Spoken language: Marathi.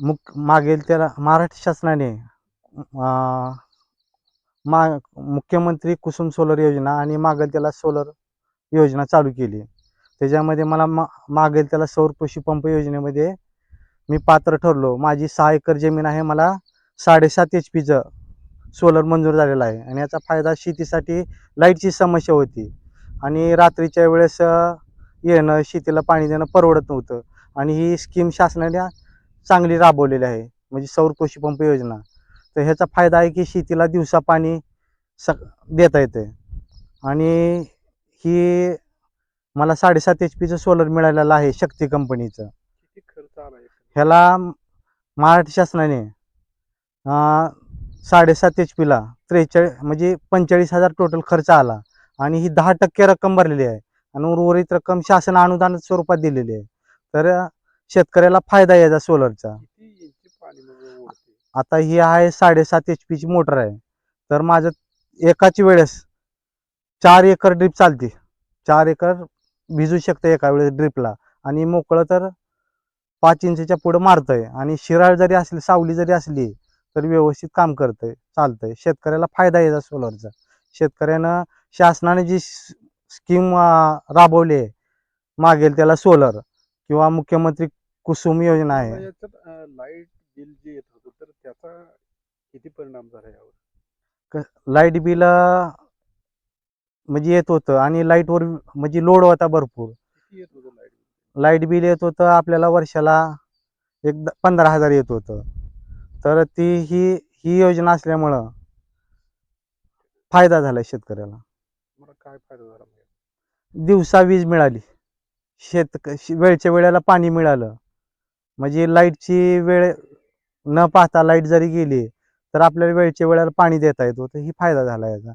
मुक मागेल त्याला महाराष्ट्र शासनाने मा मुख्यमंत्री कुसुम सोलर योजना आणि मागेल त्याला सोलर योजना चालू केली. त्याच्यामध्ये मला मा मागेल त्याला सौर कृषी पंप योजनेमध्ये मी पात्र ठरलो. माझी सहा एकर जमीन आहे मला साडेसात एच पीचं सोलर मंजूर झालेलं आहे आणि याचा फायदा शेतीसाठी लाईटची समस्या होती आणि रात्रीच्या वेळेस येणं शेतीला पाणी देणं परवडत नव्हतं आणि ही स्कीम शासनाने चांगली राबवलेली आहे. म्हणजे सौर कृषी पंप योजना. तर ह्याचा फायदा आहे की शेतीला दिवसा पाणी स देता येते आणि ही मला साडेसात एच पीचं सोलर मिळालेलं आहे शक्ती कंपनीचं ह्याला महाराष्ट्र शासनाने साडेसात एच पीला त्रेचाळीस म्हणजे पंचेचाळीस हजार टोटल खर्च आला. आणि ही दहा टक्के रक्कम भरलेली आहे. आणि उर्वरित रक्कम शासन अनुदान स्वरूपात दिलेली आहे. तर शेतकऱ्याला फायदा आहे याचा सोलरचा आता ही आहे साडेसात एच पीची मोटर आहे. तर माझं एकाच वेळेस चार एकर ड्रीप चालते. चार एकर भिजू शकते एका वेळेस ड्रीपला. आणि मोकळं तर पाच इंचच्या पुढं मारतंय. आणि शिराळ जरी असली सावली जरी असली तर व्यवस्थित काम करतंय चालतंय. शेतकऱ्याला फायदा आहे याचा सोलरचा. शेतकऱ्यानं शासनाने जी स्कीम राबवली आहे मागेल त्याला सोलर किंवा मुख्यमंत्री कुसुम योजना आहे. याच्यात लाइट बिल जे येत होतं तर त्याचा किती परिणाम झाला यावर? लाइट बिल म्हणजे येत होतं आणि लाईटवर म्हणजे लोड होता भरपूर. किती येत होतं लाइट बिल? लाइट बिल येत होतं आपल्याला वर्षाला एक पंधरा हजार येत होतं. तर ती ही ही योजना असल्यामुळं फायदा झाला शेतकऱ्याला. मला काय फायदा झाला? दिवसा वीज मिळाली. शेत श- वेळच्या वेळेला पाणी मिळालं. म्हणजे लाईटची वेळ न पाहता लाइट जरी गेली तर आपल्याला वेळच्या वेळेला पाणी देता येत तर ही फायदा झाला याचा.